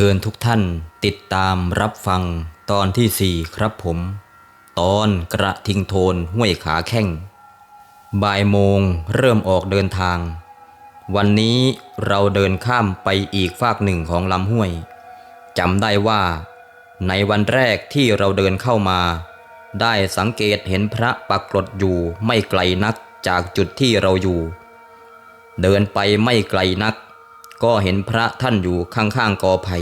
ชิญทุกท่านติดตามรับฟังตอนที่สี่ครับผม ตอนกระทิงโทนห้วยขาแข้งบ่ายโมงเริ่มออกเดินทาง วันนี้เราเดินข้ามไปอีกฝากหนึ่งของลำห้วยจำได้ว่า ในวันแรกที่เราเดินเข้ามา ได้สังเกตเห็นพระปรากฏอยู่ไม่ไกลนักจากจุดที่เราอยู่ เดินไปไม่ไกลนัก ก็เห็นพระท่านอยู่ข้างๆกอไผ่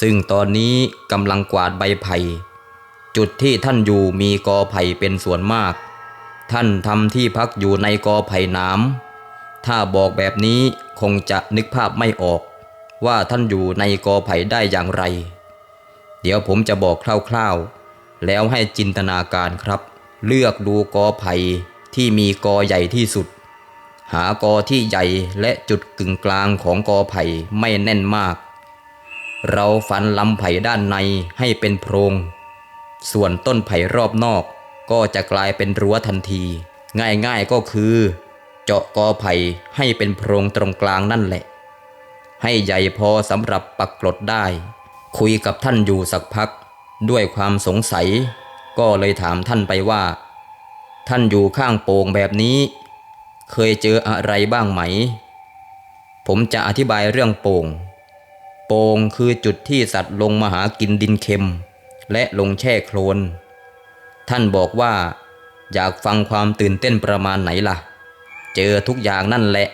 ซึ่งตอนนี้กำลังกวาดใบไผ่จุดที่ท่านอยู่มีกอไผ่เป็นส่วนมาก ท่านทำที่พักอยู่ในกอไผ่น้ำถ้าบอกแบบนี้คงจะนึกภาพไม่ออก ว่าท่านอยู่ในกอไผ่ได้อย่างไร เดี๋ยวผมจะบอกคร่าวๆ แล้วให้จินตนาการครับ เลือกดูกอไผ่ที่มีกอใหญ่ที่สุด หากอที่ใหญ่และจุดกึ่งกลางของกอไผ่ไม่แน่นมาก เราฟันลำไผ่ด้านในให้เป็นโพรง ส่วนต้นไผ่รอบนอกก็จะกลายเป็นรั้วทันที ง่ายๆก็คือ เจาะกอไผ่ให้เป็นโพรงตรงกลางนั่นแหละ ให้ใหญ่พอสำหรับปักกลดได้ คุยกับท่านอยู่สักพัก ด้วยความสงสัย ก็เลยถามท่านไปว่า ท่านอยู่ข้างโป่งแบบนี้ เคยเจออะไรบ้างไหม ผมจะอธิบายเรื่องโป่ง โป่งคือจุดที่สัตว์ลงมาหากินดินเค็ม และลงแช่โคลน ท่านบอกว่า อยากฟังความตื่นเต้นประมาณไหนล่ะ เจอทุกอย่างนั่นแหละ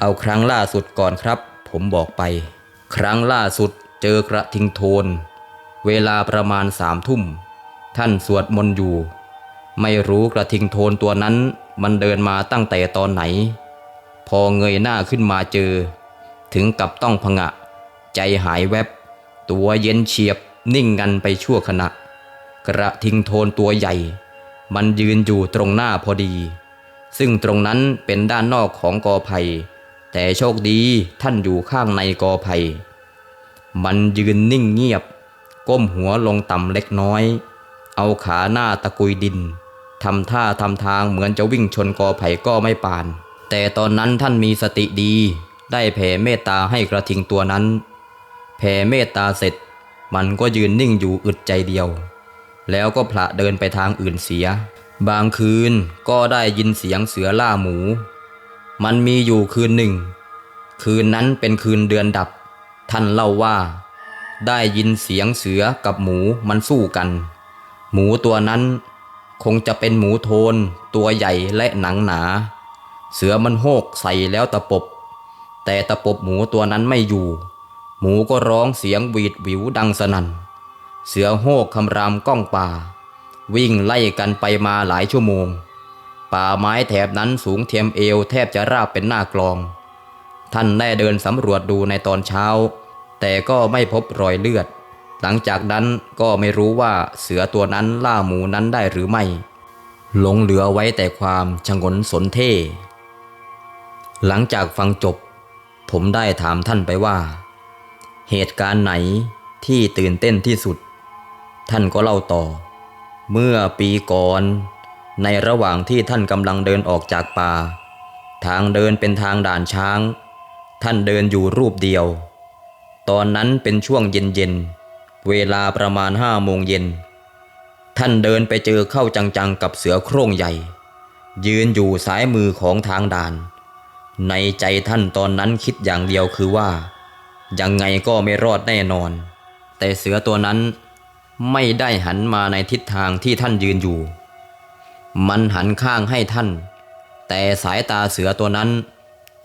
เอาครั้งล่าสุดก่อนครับ ผมบอกไป ครั้งล่าสุดเจอกระทิงโทน เวลาประมาณสามทุ่ม ท่านสวดมนต์อยู่ ไม่รู้กระทิงโทนตัวนั้น มันเดินมาตั้งแต่ตอนไหน พอเงยหน้าขึ้นมาเจอ ถึงกับต้องผงะ ใจหายแวบ ตัวเย็นเฉียบนิ่งงันไปชั่วขณะ กระทิงโทนตัวใหญ่ มันยืนอยู่ตรงหน้าพอดี ซึ่งตรงนั้นเป็นด้านนอกของกอไผ่แต่โชคดีท่านอยู่ข้างในกอไผ่มันยืนนิ่งเงียบ ก้มหัวลงต่ำเล็กน้อย เอาขาหน้าตะกุยดิน ทำท่าทำทางเหมือนจะวิ่งชนกอไผ่ก็ไม่ปาน แต่ตอนนั้นท่านมีสติดี ได้แผ่เมตตาให้กระทิงตัวนั้น แผ่เมตตาเสร็จ มันก็ยืนนิ่งอยู่อึดใจเดียว แล้วก็พละเดินไปทางอื่นเสีย บางคืนก็ได้ยินเสียงเสือล่าหมู มันมีอยู่คืนหนึ่ง คืนนั้นเป็นคืนเดือนดับ ท่านเล่าว่า ได้ยินเสียงเสือกับหมูมันสู้กัน หมูตัวนั้น คงจะเป็นหมูโทน ตัวใหญ่และหนังหนา เสือมันโหกใส่แล้วตะปบ แต่ตะปบหมูตัวนั้นไม่อยู่ หมูก็ร้องเสียงหวีดหวิวดังสนั่น เสือโหกคำรามก้องป่า วิ่งไล่กันไปมาหลายชั่วโมง ป่าไม้แถบนั้นสูงเทียมเอวแทบจะราบเป็นหน้ากลอง ท่านได้เดินสำรวจดูในตอนเช้า แต่ก็ไม่พบรอยเลือด หลังจากนั้นก็ไม่รู้ว่าเสือตัวนั้นล่าหมูนั้นได้หรือไม่ หลงเหลือไว้แต่ความชงนสนเท่ หลังจากฟังจบ ผมได้ถามท่านไปว่า เหตุการณ์ไหนที่ตื่นเต้นที่สุด ท่านก็เล่าต่อ เมื่อปีก่อน ในระหว่างที่ท่านกำลังเดินออกจากป่า ทางเดินเป็นทางด่านช้าง ท่านเดินอยู่รูปเดียว ตอนนั้นเป็นช่วงเย็นๆ เวลาประมาณห้าโมงเย็น ท่านเดินไปเจอเข้าจังๆกับเสือโคร่งใหญ่ ยืนอยู่ซ้ายมือของทางด่าน ในใจท่านตอนนั้นคิดอย่างเดียวคือว่า ยังไงก็ไม่รอดแน่นอน แต่เสือตัวนั้นไม่ได้หันมาในทิศทางที่ท่านยืนอยู่ มันหันข้างให้ท่าน แต่สายตาเสือตัวนั้น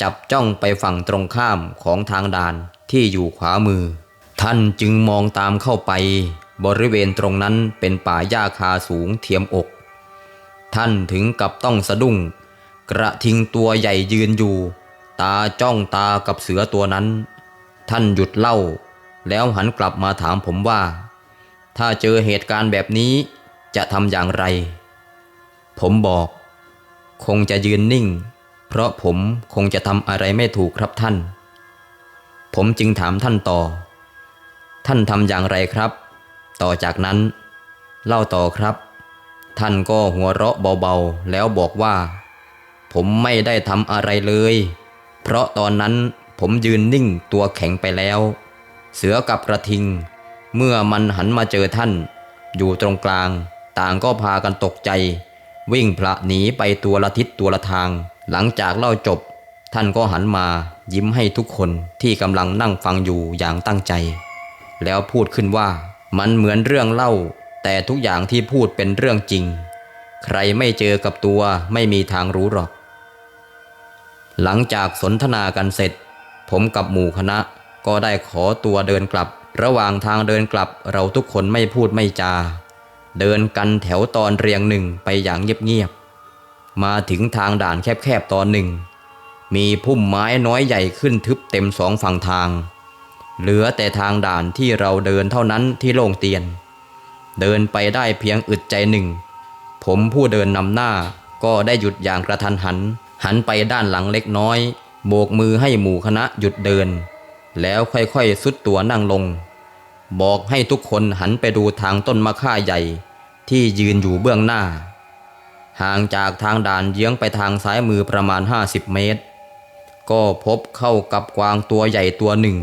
จับจ้องไปฝั่งตรงข้ามของทางด่านที่อยู่ขวามือ ท่านจึงมองตามเข้าไปบริเวณตรงนั้นเป็นป่าหญ้าคาสูงเทียมอก ท่านถึงกับต้องสะดุ้ง กระทิงตัวใหญ่ยืนอยู่ ตาจ้องตากับเสือตัวนั้น ท่านหยุดเล่า แล้วหันกลับมาถามผมว่า ถ้าเจอเหตุการณ์แบบนี้จะทำอย่างไร ผมบอก คงจะยืนนิ่ง เพราะผมคงจะทำอะไรไม่ถูกครับท่าน ผมจึงถามท่านต่อ ท่านทำอย่างไรครับ ต่อจากนั้น เล่าต่อครับ ท่านก็หัวเราะเบาๆ แล้วบอกว่า ผมไม่ได้ทำอะไรเลย เพราะตอนนั้นผมยืนนิ่งตัวแข็งไปแล้ว เสือกับกระทิง เมื่อมันหันมาเจอท่าน อยู่ตรงกลาง ต่างก็พากันตกใจ วิ่งพละหนีไปตัวละทิศตัวละทาง หลังจากเล่าจบ ท่านก็หันมายิ้มให้ทุกคนที่กำลังนั่งฟังอยู่อย่างตั้งใจ แล้วพูดขึ้นว่ามันเหมือนเรื่องเล่า แต่ทุกอย่างที่พูดเป็นเรื่องจริง ใครไม่เจอกับตัวไม่มีทางรู้หรอก หลังจากสนทนากันเสร็จ ผมกับหมู่คณะก็ได้ขอตัวเดินกลับ ระหว่างทางเดินกลับเราทุกคนไม่พูดไม่จา เดินกันแถวตอนเรียงหนึ่งไปอย่างเงียบๆมาถึงทางด่านแคบๆตอนหนึ่ง มีพุ่มไม้น้อยใหญ่ขึ้นทึบเต็มสองฝั่งทาง เหลือแต่ทางด่านที่เราเดินเท่านั้นที่โล่งเตียน เดินไปได้เพียงอึดใจหนึ่ง ผมผู้เดินนำหน้าก็ได้หยุดอย่างกระทันหัน หันไปด้านหลังเล็กน้อย โบกมือให้หมู่คณะหยุดเดิน แล้วค่อยๆสุดตัวนั่งลง บอกให้ทุกคนหันไปดูทางต้นมะข่าใหญ่ ที่ยืนอยู่เบื้องหน้า ห่างจากทางด่านเยื้องไปทางซ้ายมือประมาณ 50 เมตร ก็พบเข้ากับกวางตัวใหญ่ตัวหนึ่ง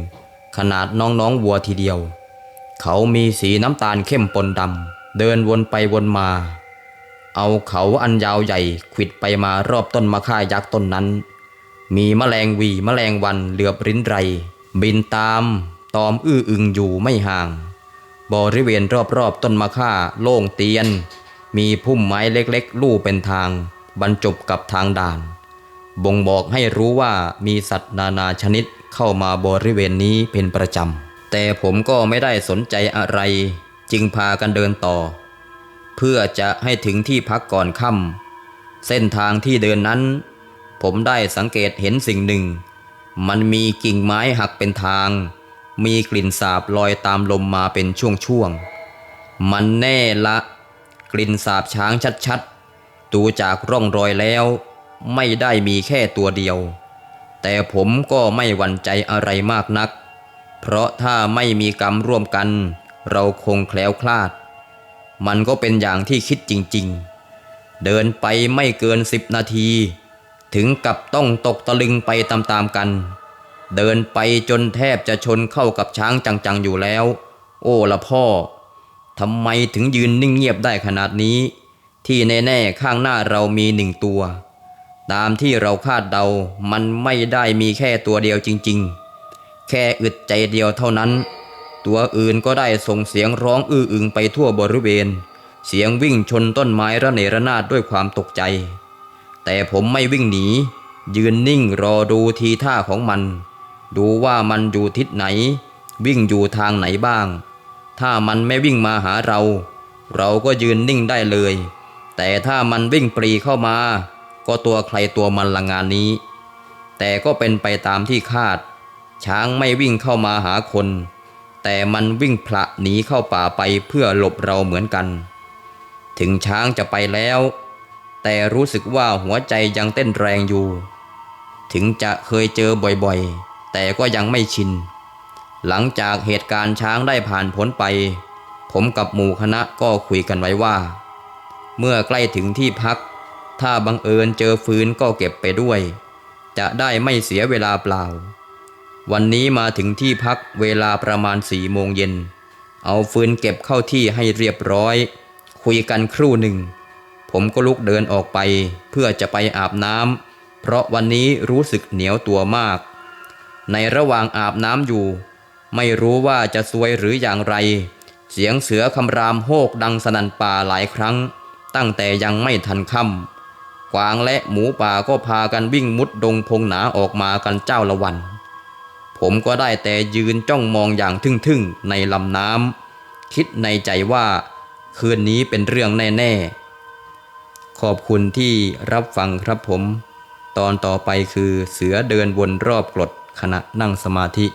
ขนาดน้องๆวัวทีเดียว เขามีสีน้ำตาลเข้มปนดำเดินวนไปวนมา เอาเขาอันยาวใหญ่ขวิดไปมารอบต้นมะข่ายักษ์ต้นนั้น มีแมลงวีแมลงวันเหลือบริ้นไร บินตามตอมอื้ออึงอยู่ไม่ห่าง บริเวณรอบๆต้นมะข่าโล่งเตียน มีพุ่มไม้เล็กๆ ลู่เป็นทาง บรรจบกับทางด่าน บ่งบอกให้รู้ว่ามีสัตว์นานาชนิด เข้ามาบริเวณนี้เป็นประจำ แต่ผมก็ไม่ได้สนใจอะไร จึงพากันเดินต่อ เพื่อจะให้ถึงที่พักก่อนค่ำเส้นทางที่เดินนั้น ผมได้สังเกตเห็นสิ่งหนึ่ง มันมีกิ่งไม้หักเป็นทาง มีกลิ่นสาบลอยตามลมมาเป็นช่วงๆ มันแน่ละ กลิ่นสาบช้างชัดๆดูจากร่องรอยแล้ว ไม่ได้มีแค่ตัวเดียว แต่ผมก็ไม่หวั่นใจอะไรมากนัก เพราะถ้าไม่มีกรรมร่วมกัน เราคงแคล้วคลาด มันก็เป็นอย่างที่คิดจริงๆ เดินไปไม่เกินสิบนาที ถึงกับต้องตกตะลึงไปตามๆกัน เดินไปจนแทบจะชนเข้ากับช้างจังๆอยู่แล้ว โอ้ละพ่อทำไมถึงยืนนิ่งเงียบได้ขนาดนี้ ที่แน่ๆข้างหน้าเรามีหนึ่งตัว ตามที่เราคาดเดามันไม่ได้มีแค่ตัวเดียวจริงๆ แค่อึดใจเดียวเท่านั้น ตัวอื่นก็ได้ส่งเสียงร้องอื้ออึงไปทั่วบริเวณ เสียงวิ่งชนต้นไม้ระเนระนาดด้วยความตกใจ แต่ผมไม่วิ่งหนี ยืนนิ่งรอดูทีท่าของมัน ดูว่ามันอยู่ทิศไหน วิ่งอยู่ทางไหนบ้าง ถ้ามันไม่วิ่งมาหาเรา เราก็ยืนนิ่งได้เลย แต่ถ้ามันวิ่งปรีเข้ามา ก็ตัวใครตัวมันละงานนี้ แต่ก็เป็นไปตามที่คาด ช้างไม่วิ่งเข้ามาหาคน แต่มันวิ่งพละหนีเข้าป่าไปเพื่อหลบเราเหมือนกัน ถึงช้างจะไปแล้ว แต่รู้สึกว่าหัวใจยังเต้นแรงอยู่ ถึงจะเคยเจอบ่อยๆ แต่ก็ยังไม่ชิน หลังจากเหตุการณ์ช้างได้ผ่านพ้นไป ผมกับหมู่คณะก็คุยกันไว้ว่า เมื่อใกล้ถึงที่พัก ถ้าบังเอิญเจอฟืนก็เก็บไปด้วย จะได้ไม่เสียเวลาเปล่า วันนี้มาถึงที่พักเวลาประมาณสี่โมงเย็น เอาฟืนเก็บเข้าที่ให้เรียบร้อย คุยกันครู่หนึ่ง ผมก็ลุกเดินออกไป เพื่อจะไปอาบน้ำเพราะวันนี้รู้สึกเหนียวตัวมาก ในระหว่างอาบน้ำอยู่ ไม่รู้ว่าจะซวยหรืออย่างไร เสียงเสือคำรามโฮกดังสนั่นป่าหลายครั้ง ตั้งแต่ยังไม่ทันค่ำ กวางและหมูป่าก็พากันวิ่งมุดดงพงหนาออกมากันเจ้าละวัน ผมก็ได้แต่ยืนจ้องมองอย่างทึ่งๆในลำน้ำคิดในใจว่าคืนนี้เป็นเรื่องแน่ ๆ ขอบคุณที่รับฟังครับผม ตอนต่อไปคือเสือเดินวนรอบกรดขณะนั่งสมาธิ